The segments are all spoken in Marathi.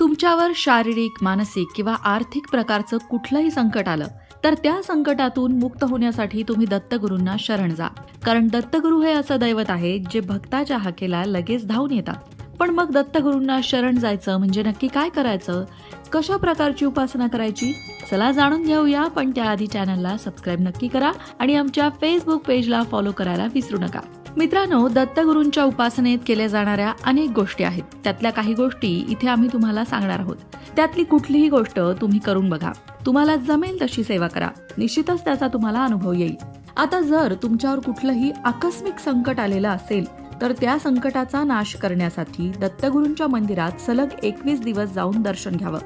तुमच्यावर शारीरिक मानसिक किंवा आर्थिक प्रकारचं कुठलंही संकट आलं तर त्या संकटातून मुक्त होण्यासाठी तुम्ही दत्तगुरूंना शरण जा. कारण दत्तगुरू हे असं दैवत आहे जे भक्ताच्या हाकेला लगेच धावून येतात. पण मग दत्तगुरूंना शरण जायचं म्हणजे नक्की काय करायचं? कशा प्रकारची उपासना करायची? चला जाणून घेऊया पण त्याआधी चॅनलला सबस्क्राईब नक्की करा आणि आमच्या फेसबुक पेजला फॉलो करायला विसरू नका. मित्रांनो दत्तगुरूंच्या उपासनेत केल्या जाणाऱ्या अनेक गोष्टी आहेत. त्यातल्या काही गोष्टी इथे आम्ही तुम्हाला सांगणार आहोत. त्यातली कुठलीही गोष्ट तुम्ही करून बघा. तुम्हाला जमेल तशी सेवा करा. निश्चितच त्याचा तुम्हाला अनुभव येईल. आता जर तुमच्यावर कुठलंही आकस्मिक संकट आलेलं असेल तर त्या संकटाचा नाश करण्यासाठी दत्तगुरूंच्या मंदिरात सलग एकवीस दिवस जाऊन दर्शन घ्यावं.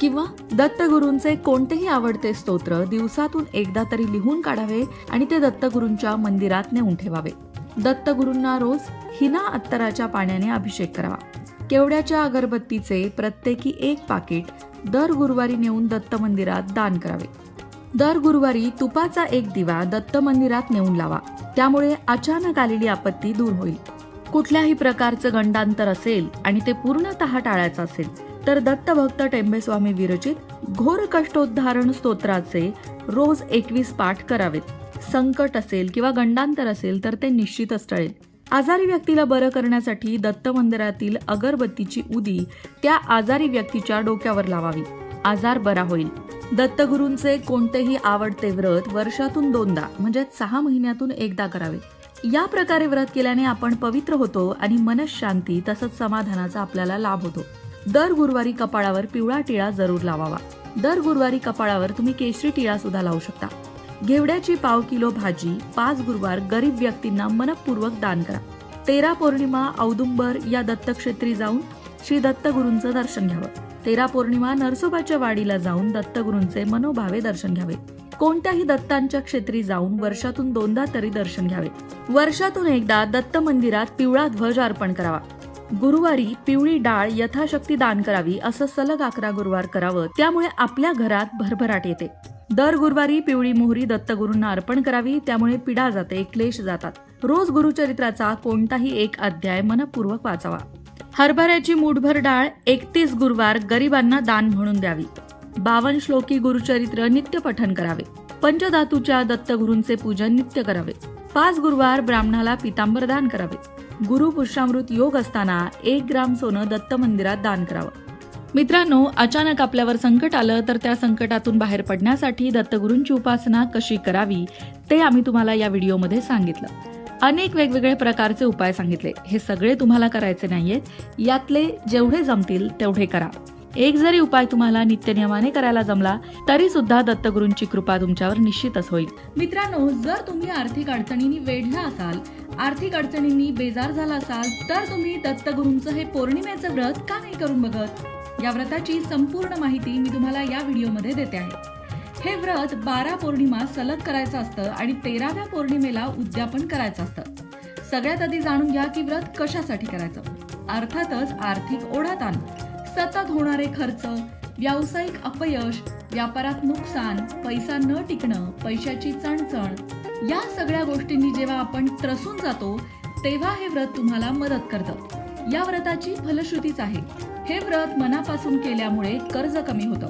किंवा दत्तगुरूंचे कोणतेही आवडते स्तोत्र दिवसातून एकदा तरी लिहून काढावे आणि ते दत्तगुरूंच्या मंदिरात नेऊन ठेवावे. दत्तगुरूंना रोज हिना अत्तराच्या पाण्याने अभिषेक करावा. केवड्याच्या अगरबत्तीचे प्रत्येकी एक पाकिट दर गुरुवारी नेऊन दत्त मंदिरात दान करावे. दर गुरुवारी तुपाचा एक दिवा दत्त मंदिरात नेऊन लावा. त्यामुळे अचानक आलेली आपत्ती दूर होईल. कुठल्याही प्रकारचं गंडांतर असेल आणि ते पूर्णतः टाळायचं असेल तर दत्तभक्त टेंबेस्वामी विरचित घोर कष्टोद्धारण स्तोत्राचे रोज एकवीस पाठ करावेत. संकट असेल किंवा गंडांतर असेल तर ते निश्चितच टळेल. आजारी व्यक्तीला बरं करण्यासाठी दत्त मंदिरातील अगरबत्तीची उदी त्या आजारी व्यक्तीच्या डोक्यावर लावावी. आजार बरा होईल. दत्तगुरूंचे कोणतेही आवडते व्रत वर्षातून दोनदा म्हणजे सहा महिन्यातून एकदा करावे. या प्रकारे व्रत केल्याने आपण पवित्र होतो आणि मनशांती तसंच समाधानाचा आपल्याला लाभ होतो. दर गुरुवारी कपाळावर पिवळा टिळा जरूर लावावा. दर गुरुवारी कपाळावर तुम्ही केशरी टिळा सुद्धा लावू शकता. घेवड्याची पाव किलो भाजी पाच गुरुवार गरीब व्यक्तींना मनपूर्वक दान करा. तेरा पौर्णिमा औदुंबर या दत्तक्षेत्री जाऊन श्री दत्तगुरूंचं दर्शन घ्यावं. तेरा पौर्णिमा नरसोबाच्या वाडीला जाऊन दत्तगुरूंचे मनोभावे दर्शन घ्यावे. कोणत्याही दत्तांच्या क्षेत्री जाऊन वर्षातून दोनदा तरी दर्शन घ्यावे. वर्षातून एकदा दत्त मंदिरात पिवळा ध्वज अर्पण करावा. गुरुवारी पिवळी डाळ यथाशक्ती दान करावी असं सलग अकरा गुरुवार करावं त्यामुळे आपल्या घरात भरभराट येते. दर गुरुवारी पिवळी मोहरी दत्तगुरूंना अर्पण करावी त्यामुळे पिढा जाते क्लेश जातात. रोज गुरुचरित्राचा कोणताही एक अध्याय मनपूर्वक वाचावा. हरभऱ्याची मूठभर डाळ एकतीस गुरुवार गरिबांना दान म्हणून द्यावी. बावन श्लोकी गुरुचरित्र नित्य पठन करावे. पंचधातूच्या दत्तगुरूंचे पूजन नित्य करावे. पाच गुरुवार ब्राह्मणाला पितांबर दान करावे. गुरु पुष्यामृत योग असताना एक ग्राम सोनं दत्त मंदिरात दान करावं. मित्रांनो अचानक आपल्यावर संकट आलं तर त्या संकटातून बाहेर पडण्यासाठी दत्तगुरूंची उपासना कशी करावी ते आम्ही तुम्हाला या व्हिडिओमध्ये सांगितलं. अनेक वेगवेगळे प्रकारचे उपाय सांगितले. हे सगळे तुम्हाला करायचे नाहीयेत. यातले जेवढे जमतील तेवढे करा. एक जरी उपाय तुम्हाला नित्यनियमाने करायला जमला तरी सुद्धा दत्तगुरूंची कृपा तुमच्यावर निश्चितच होईल. मित्रांनो जर तुम्ही आर्थिक अडचणींनी वेढला असाल आर्थिक अडचणींनी बेजार झाला असाल तर तुम्ही दत्तगुरूंचं हे पौर्णिमेचं व्रत का नाही करून बघत? या व्रताची संपूर्ण माहिती मी तुम्हाला या व्हिडिओमध्ये देते आहे. हे व्रत बारा पौर्णिमा सलग करायचं असतं आणि तेराव्या पौर्णिमेला उद्यापन करायचं असतं. सगळ्यात आधी जाणून घ्या की व्रत कशासाठी करायचं? अर्थातच आर्थिक ओढाताण सतत होणारे खर्च व्यावसायिक अपयश व्यापारात नुकसान पैसा न टिकणं पैशाची चणचण या सगळ्या गोष्टींनी जेव्हा आपण त्रसून जातो तेव्हा हे व्रत तुम्हाला मदत करतं. या व्रताची फलश्रुतीच आहे. हे व्रत मनापासून केल्यामुळे कर्ज कमी होतं.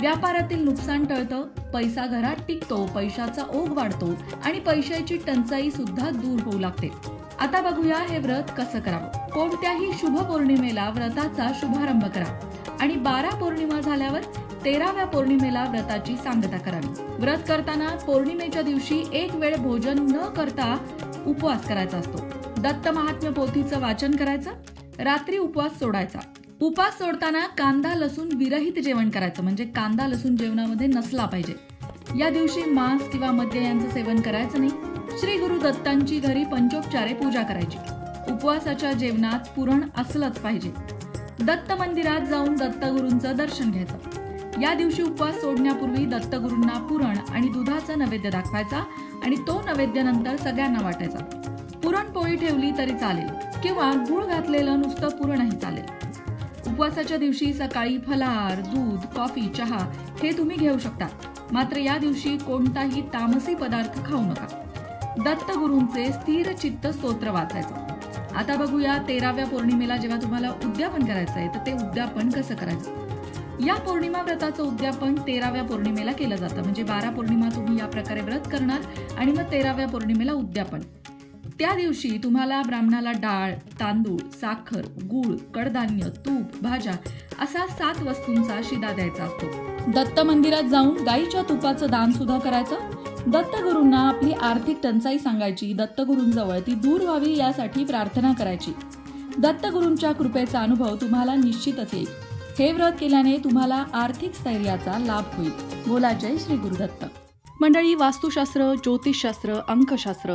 व्यापारातील नुकसान टळतं पैसा घरात टिकतो पैशाचा ओघ वाढतो आणि पैशाची टंचाई सुद्धा दूर होऊ लागते. आता बघूया हे व्रत कसं करावं. कोणत्याही शुभ पौर्णिमेला व्रताचा शुभारंभ करा आणि बारा पौर्णिमा झाल्यावर तेराव्या पौर्णिमेला व्रताची सांगता करावी. व्रत करताना पौर्णिमेच्या दिवशी एक वेळ भोजन न करता उपवास करायचा असतो. दत्त महात्म्य पोथीचं वाचन करायचं रात्री उपवास सोडायचा. उपास सोडताना कांदा लसूण विरहित जेवण करायचं. म्हणजे कांदा लसूण जेवणामध्ये नसला पाहिजे. या दिवशी मांस किंवा मद्य यांचं सेवन करायचं नाही. श्री गुरु दत्तांची घरी पंचोपचारे पूजा करायची. उपवासाच्या जेवणात पुरण असलंच पाहिजे. दत्त मंदिरात जाऊन दत्तगुरूंचं दर्शन घ्यायचं. या दिवशी उपवास सोडण्यापूर्वी दत्तगुरूंना पुरण आणि दुधाचा नैवेद्य दाखवायचा आणि तो नैवेद्य नंतर सगळ्यांना वाटायचा. पुरणपोळी ठेवली तरी चालेल किंवा गुळ घातलेलं नुसतं पुरणही चालेल. उपवासाच्या दिवशी सकाळी फलाहार दूध कॉफी चहा हे तुम्ही घेऊ शकता. मात्र या दिवशी कोणताही तामसी पदार्थ खाऊ नका. दत्तगुरूंचे स्थिर चित्त स्तोत्र वाचायचं. आता बघूया तेराव्या पौर्णिमेला जेव्हा तुम्हाला उद्यापन करायचं आहे तर ते उद्यापन कसं करायचं? या पौर्णिमा व्रताचं उद्यापन तेराव्या पौर्णिमेला केलं जातं. म्हणजे बारा पौर्णिमा तुम्ही या प्रकारे व्रत करणार आणि मग तेराव्या पौर्णिमेला उद्यापन. त्या दिवशी तुम्हाला ब्राह्मणाला डाळ तांदूळ साखर गूळ कडधान्य तूप भाज्या असा सात वस्तूंचा शिदा द्यायचा असतो. दत्त मंदिरात जाऊन गाईच्या तुपाचं दान सुद्धा करायचं. दत्तगुरूंना आपली आर्थिक टंचाई सांगायची दत्तगुरूंजवळ ती दूर व्हावी यासाठी प्रार्थना करायची. दत्तगुरूंच्या कृपेचा अनुभव तुम्हाला निश्चितच येईल. हे व्रत केल्याने तुम्हाला आर्थिक स्थैर्याचा लाभ होईल. बोला जय श्री गुरुदत्त. मंडळी वास्तुशास्त्र ज्योतिषशास्त्र अंकशास्त्र